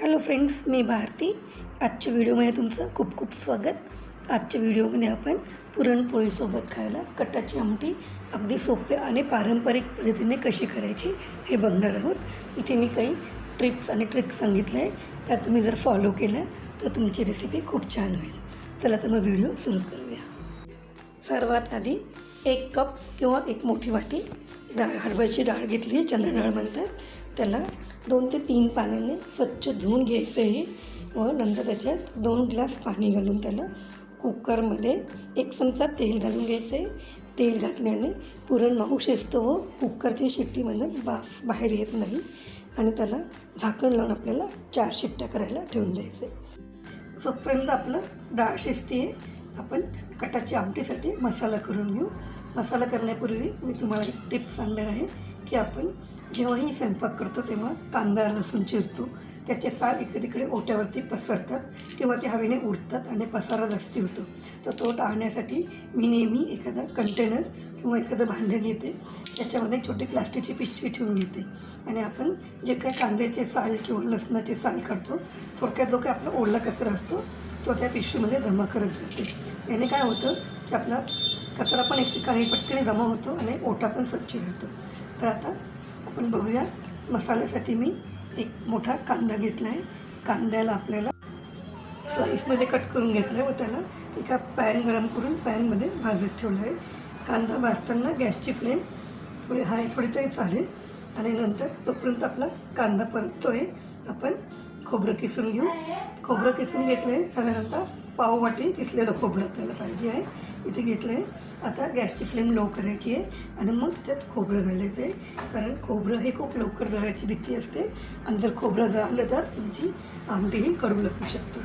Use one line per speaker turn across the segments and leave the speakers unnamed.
Hello friends मी भारती. आजच्या व्हिडिओमध्ये तुमचं खूप खूप स्वागत. आजच्या व्हिडिओमध्ये आपण पुरणपोळीसोबत खायला कटाची आमटी अगदी सोप्या आणि पारंपरिक पद्धतीने कशी करायची हे बघणार आहोत. इथे मी काही ट्रिप्स आणि ट्रिक्स सांगितले आहे त्या तुम्ही जर फॉलो केल्या तर तुमची रेसिपी खूप छान होईल. चला तर मग व्हिडिओ सुरू करूया. सर्वात आधी एक कप किंवा एक मोठी वाटी डाळ हरभऱ्याची डाळ घेतली चंद्रडाळ चंद्र डाळ म्हणतात. त्याला दोन ते तीन पाण्याने स्वच्छ धुवून घ्यायचं आहे. व नंतर त्याच्यात दोन ग्लास पाणी घालून त्याला कुकरमध्ये एक चमचा तेल घालून घ्यायचं आहे तेल घातल्याने पुरण मऊ शिजतो हो, व कुकरची शिट्टीमधून बाफ बाहेर येत नाही आणि त्याला झाकण लावून आपल्याला चार शिट्ट्या करायला ठेवून द्यायचे जोपर्यंत आपलं डाळ शिजते आपण कटाची आमटीसाठी मसाला करून घेऊ. मसाला करण्यापूर्वी मी तुम्हाला एक टिप सांगणार आहे की आपण जेव्हाही स्वयंपाक करतो तेव्हा कांदा लसूण चिरतो. त्याचे साल इकडे तिकडे ओट्यावरती पसरतात किंवा ते हवेने उडतात आणि पसारा जास्ती होतो. तर तो टाळण्यासाठी मी नेहमी एखादा कंटेनर किंवा एखादं भांडं घेते. त्याच्यामध्ये छोटी प्लास्टिकची पिशवी ठेवून घेते. आणि आपण जे काही कांद्याचे साल किंवा लसणाचे साल काढतो थोडक्यात जो काही आपला ओला कचरा असतो तो त्या पिशवीमध्ये जमा करत जाते. याने काय होतं की आपला कचरा पण एक ठिकाणी पटकन जमा होतो आणि ओटा पण स्वच्छ राहतो. तर आता आपण बघूया मसाल्यासाठी मी एक मोठा कांदा घेतला आहे कांद्याला आपल्याला स्लाईसमध्ये कट करून घेतलं आहे व त्याला एका पॅन गरम करून पॅनमध्ये भाजत ठेवलं आहे कांदा भाजताना गॅसची फ्लेम थोडी हाय थोडी तरी चालेल. आणि नंतर तोपर्यंत आपला कांदा परततो आहे आपण खोबरं किसून घेऊ. खोबरं किसून घेतलं आहे साधारणतः पाववाटी किसलेलं खोबरं आपल्याला पाहिजे आहे. इथे घेतलं. आहे आता गॅसची फ्लेम लो करायची आहे आणि मग त्याच्यात खोबरं घालायचं आहे. कारण खोबरं हे खूप लवकर जळायची भीती असते. आणि जर खोबरं जळालं तर तुमची आमटीही कडू लागू शकते.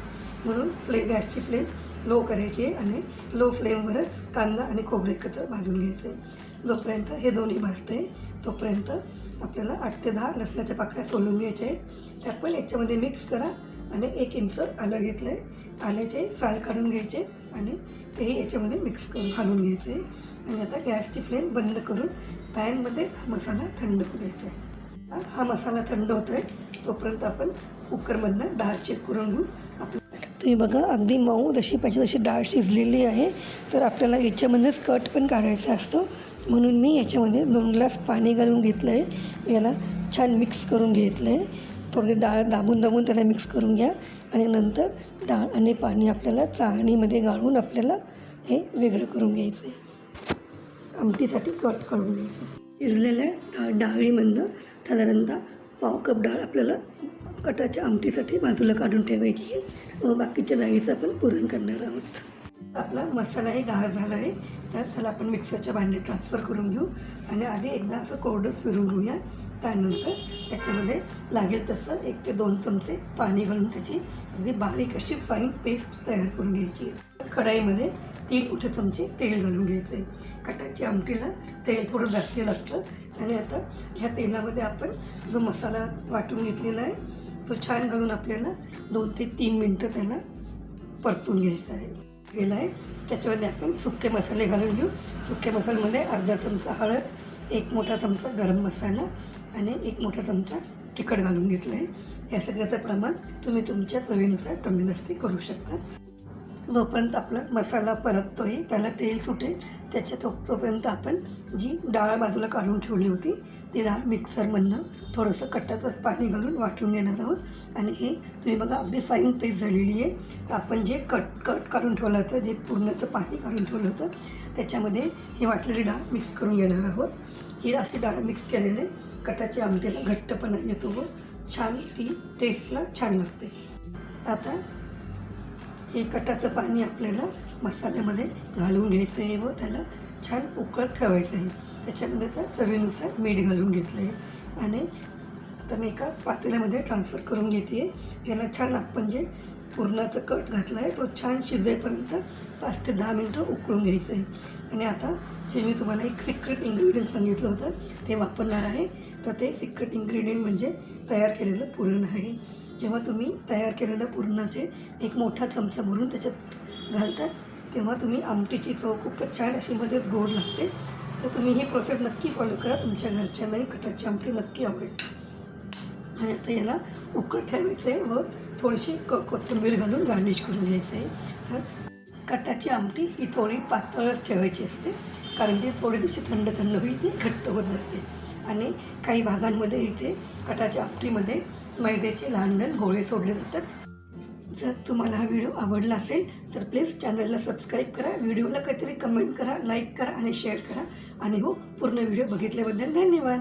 म्हणून फ्ले गॅसची फ्लेम लो करायची आहे आणि लो फ्लेमवरच कांदा आणि खोबरे एकत्र भाजून घ्यायचे. जोपर्यंत हे दोन्ही भाजते तोपर्यंत आपल्याला आठ ते दहा लसणाच्या पाकळ्या सोलून घ्यायच्या आहेत. त्या पण याच्यामध्ये मिक्स करा आणि एक इंच आलं घेतलं आहे आल्याचे साल काढून घ्यायचे आणि तेही याच्यामध्ये मिक्स करून घालून घ्यायचे. आणि आता गॅसची फ्लेम बंद करून पॅनमध्ये हा मसाला थंड करू द्यायचा आहे. हा मसाला थंड होतो आहे तोपर्यंत आपण कुकरमधनं डाळ चेक करून घेऊन आपलं तुम्ही बघा अगदी मऊ जशी पाहिजे तशी डाळ शिजलेली आहे. तर आपल्याला याच्यामध्येच कट पण काढायचा असतो. म्हणून मी याच्यामध्ये दोन ग्लास पाणी घालून घेतलं आहे याला छान मिक्स करून घेतलं आहे थोडी डाळ दाबून दाबून त्याला मिक्स करून घ्या. आणि नंतर डाळ आणि पाणी आपल्याला चाळणीमध्ये गाळून आपल्याला हे वेगळं करून घ्यायचं आहे आमटीसाठी कट काढून घ्यायचं शिजलेल्या डाळ डाळीमधनं साधारणतः पाव कप डाळ आपल्याला कटाच्या आमटीसाठी बाजूला काढून ठेवायची आहे व बाकीच्या डाळीचं आपण पुरण करणार आहोत. आपला मसालाही गार झाला आहे. तर त्याला आपण मिक्सरच्या भांड्यात ट्रान्सफर करून घेऊ आणि आधी एकदा असं कोरडंच फिरून घेऊया. त्यानंतर त्याच्यामध्ये लागेल तसं एक ते दोन चमचे पाणी घालून त्याची अगदी बारीक अशी फाईन पेस्ट तयार करून घ्यायची आहे. कढाईमध्ये तीन मोठे चमचे तेल घालून घ्यायचे. कटाची आमटीला तेल थोडं जास्त लागतं. आणि आता ह्या तेलामध्ये आपण जो मसाला वाटून घेतलेला आहे तो छान घालून आपल्याला दोन ते तीन मिनटं त्याला परतून घ्यायचा आहे. गेला आहे. त्याच्यामध्ये आपण सुके मसाले घालून घेऊ. सुके मसाल्यामध्ये अर्धा चमचा हळद एक मोठा चमचा गरम मसाला आणि एक मोठा चमचा तिखट घालून घेतलं आहे या सगळ्याचं प्रमाण तुम्ही तुमच्या चवीनुसार कमी जास्ती करू शकता. जोपर्यंत आपला मसाला परततो आहे त्याला तेल सुटेल त्याच्या तो तोपर्यंत आपण जी डाळ बाजूला काढून ठेवली होती ती डाळ मिक्सरमधनं थोडंसं कट्ट्याचंच पाणी घालून वाटून घेणार आहोत. आणि हे तुम्ही बघा अगदी फाईन पेस्ट झालेली आहे. तर आपण जे कट कट काढून ठेवलं होतं जे पूर्णचं पाणी काढून ठेवलं होतं त्याच्यामध्ये ही वाटलेली डाळ मिक्स करून घेणार आहोत. ही अशी डाळ मिक्स केलेले कटाच्या आमटीला घट्टपणा येतो व छान ती टेस्टला छान लागते. आता हे कटाचं पाणी आपल्याला मसाल्यामध्ये घालून घ्यायचं आहे व त्याला छान उकळत ठेवायचं आहे त्याच्यामध्ये त्या चवीनुसार मीठ घालून घेतलं आहे आणि आता मी एका पातेल्यामध्ये ट्रान्सफर करून घेते आहे याला छान आपण जे पुरणाचं कट घातला आहे तो छान शिजेपर्यंत पाच ते दहा मिनटं उकळून घ्यायचं आहे आणि आता जे मी तुम्हाला एक सिक्रेट इन्ग्रेडियंट सांगितलं होतं ते वापरणार आहे. तर ते सिक्रेट इन्ग्रेडियंट म्हणजे तयार केलेलं पुरण आहे. जेव्हा तुम्ही तयार केलेलं पुरणाचे एक मोठा चमचा भरून त्याच्यात घालतात तेव्हा तुम्ही आमटीची चव खूपच छान अशी मध्येच गोड लागते. तर तुम्ही ही प्रोसेस नक्की फॉलो करा. तुमच्या घरच्यांनाही कटाची आमटी नक्की आवडेल. आणि आता याला उकळत ठेवायचं आहे व थोडीशी क कोथिंबीर घालून गार्निश करून घ्यायचं आहे. तर कटाची आमटी ही थोडी पातळच ठेवायची असते कारण ती थोडी दिवशी थंड थंड होईल ती घट्ट होत जाते. आणि काही भागांमध्ये इथे कटाच्या आपटीमध्ये मैद्याचे लहान लहान गोळे सोडले जातात. जर तुम्हाला हा व्हिडिओ आवडला असेल तर प्लीज चॅनलला सबस्क्राईब करा व्हिडिओला काहीतरी कमेंट करा लाईक करा आणि शेअर करा. आणि हो पूर्ण व्हिडिओ बघितल्याबद्दल धन्यवाद.